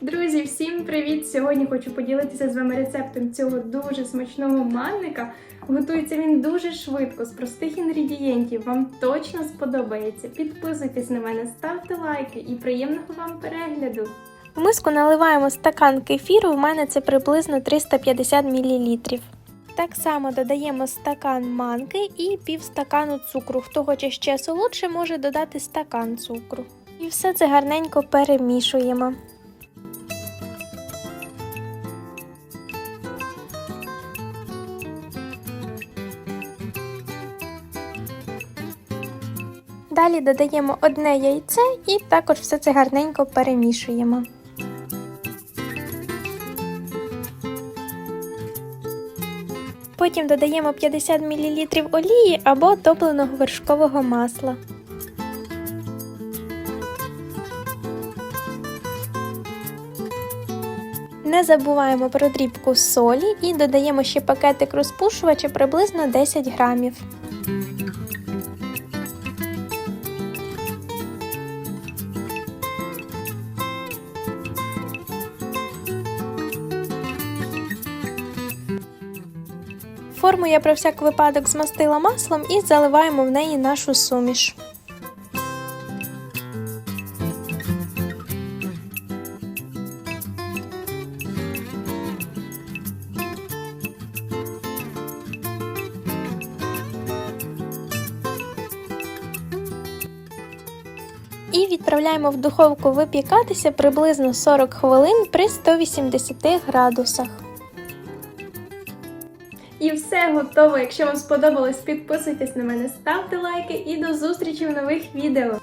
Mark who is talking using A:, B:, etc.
A: Друзі, всім привіт! Сьогодні хочу поділитися з вами рецептом цього дуже смачного манника. Готується він дуже швидко, з простих інгредієнтів. Вам точно сподобається. Підписуйтесь на мене, ставте лайки і приємного вам перегляду.
B: В миску наливаємо стакан кефіру, в мене це приблизно 350 мл. Так само додаємо стакан манки і пів стакану цукру. Хто хоче ще солодше, може додати стакан цукру. І все це гарненько перемішуємо. Далі додаємо одне яйце і також все це гарненько перемішуємо. Потім додаємо 50 мл олії або топленого вершкового масла. Не забуваємо про дрібку солі і додаємо ще пакетик розпушувача приблизно 10 грамів. Форму я про всяк випадок змастила маслом і заливаємо в неї нашу суміш. І відправляємо в духовку випікатися приблизно 40 хвилин при 180 градусах.
A: І все готово. Якщо вам сподобалось, підписуйтесь на мене, ставте лайки і до зустрічі в нових відео.